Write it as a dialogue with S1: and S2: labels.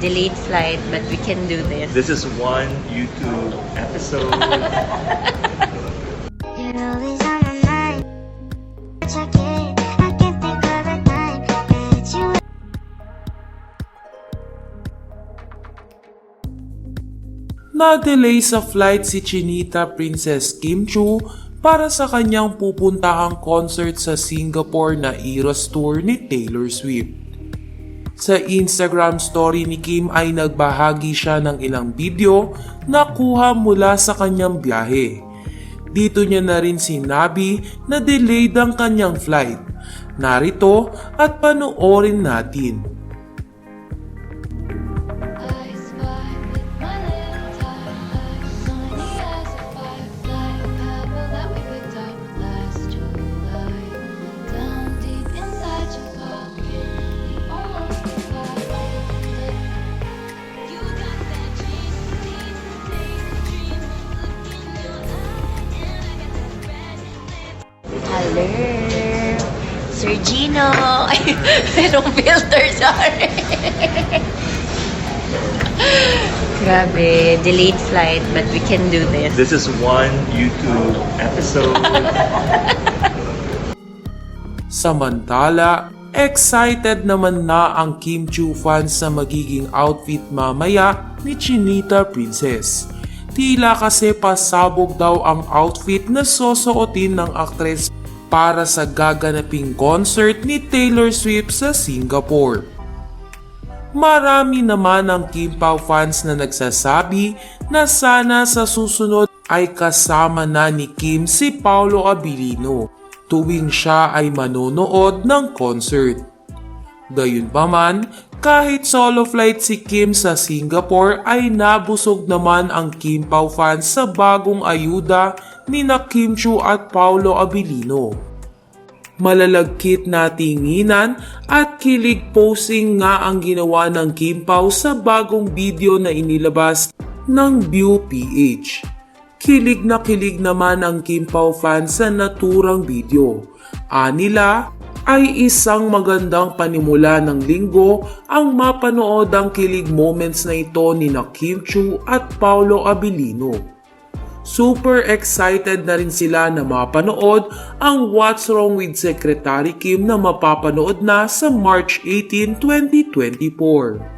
S1: delayed flight, but we can do this.
S2: This is one YouTube episode.
S3: Na-delay sa flight si Chinita Princess Kim Chu para sa kanyang pupuntahang concert sa Singapore na Eras Tour ni Taylor Swift. Sa Instagram story ni Kim ay nagbahagi siya ng ilang video na kuha mula sa kanyang biyahe. Dito niya na rin sinabi na delayed ang kanyang flight. Narito at panoorin natin.
S1: Hello! Sir Gino! Ay, merong filter, sorry. Grabe, delayed flight, but we can do this.
S2: this is one YouTube episode.
S3: Samantala, excited naman na ang Kim Chu fans sa magiging outfit mamaya ni Chinita Princess. Tila kasi pasabog daw ang outfit na susuotin ng aktres para sa gaganaping concert ni Taylor Swift sa Singapore. Marami naman ang Kim Pao fans na nagsasabi na sana sa susunod ay kasama na ni Kim si Paolo Abilino tuwing siya ay manonood ng concert. Gayunpaman, kahit solo flight si Kim sa Singapore ay nabusog naman ang Kim Pao fans sa bagong ayuda ni na Kim Chu at Paolo Abilino malalagkit na tinginan at kilig posing nga ang ginawa ng Kim Pao sa bagong video na inilabas ng View PH. Kilig na kilig naman ang Kim Pao fans sa naturang video. Anila ay isang magandang panimula ng linggo ang mapanood ang kilig moments na ito ni na Kim Chu at Paulo Abilino. Super excited na rin sila na mapanood ang What's Wrong with Secretary Kim na mapapanood na sa March 18, 2024.